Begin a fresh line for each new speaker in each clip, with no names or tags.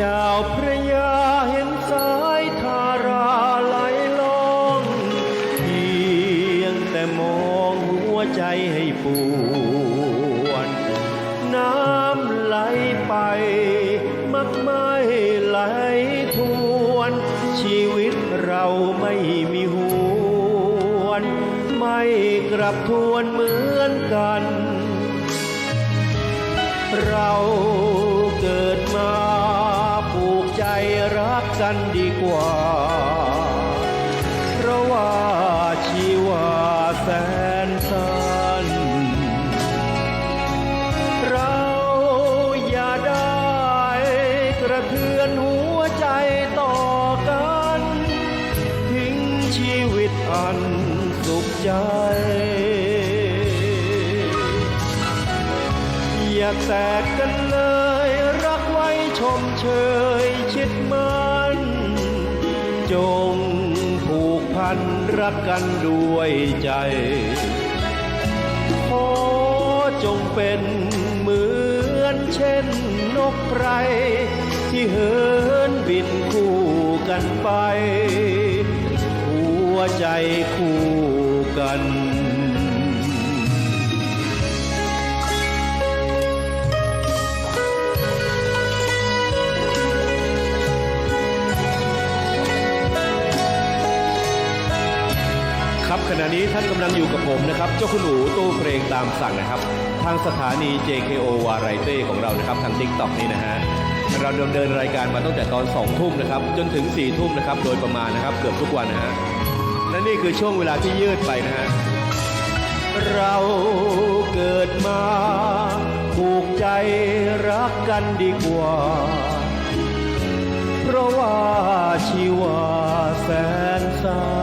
เจ้าพระยาเห็นสายทาราไหลลงเพียงแต่มองหัวใจให้ปวดน้ำไหลไป มักไม่ไหลทวน ชีวิตเราไม่มีหวน ไม่กลับทวนเหมือนกัน เรา กันดีกว่า เพราะว่าชีวาแสนสั้น เราอย่าได้กระเทือนหัวใจต่อกัน ทิ้งชีวิตอันสุขใจอย่าแตกกันเลย รักไว้ชมเชยชิดมัน จงผูกพันรักกันด้วยใจขอจงเป็นเหมือนเช่นนกไพรที่เหินบินคู่กันไป หัวใจคู่กัน ขณะนี้ท่านกำลังอยู่กับผมนะครับ เจ้าคุณหนูตู้เพลงตามสั่งนะครับ ทางสถานี JKO วาไรเต้ของเรานะครับ ทาง t ิ k t o k นี่นะฮะเราดำเนินรายการมาตั้งแต่ตอน2ทุ่มนะครับ จนถึง4ทุ่มนะครับ โดยประมาณนะครับ เกือบทุกวันนะฮะและนี่คือช่วงเวลาที่ยืดไปนะฮะเราเกิดมาผูกใจรักกันดีกว่า เพราะว่าชีวาแสนสั้า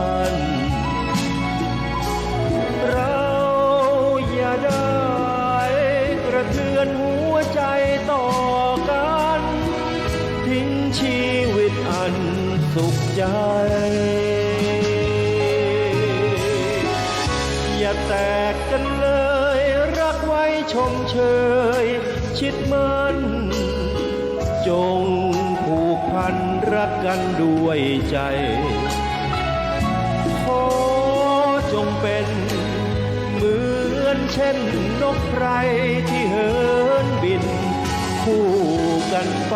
ลือนหัวใจต่อกัน ทิ้งชีวิตอันสุขใจ อย่าแตกกันเลย รักไว้ชมเชย ชิดมันจงผูกพันรักกันด้วยใจ ขอจงเป็น เช่นนกไพรที่เหินบิน คู่กันไป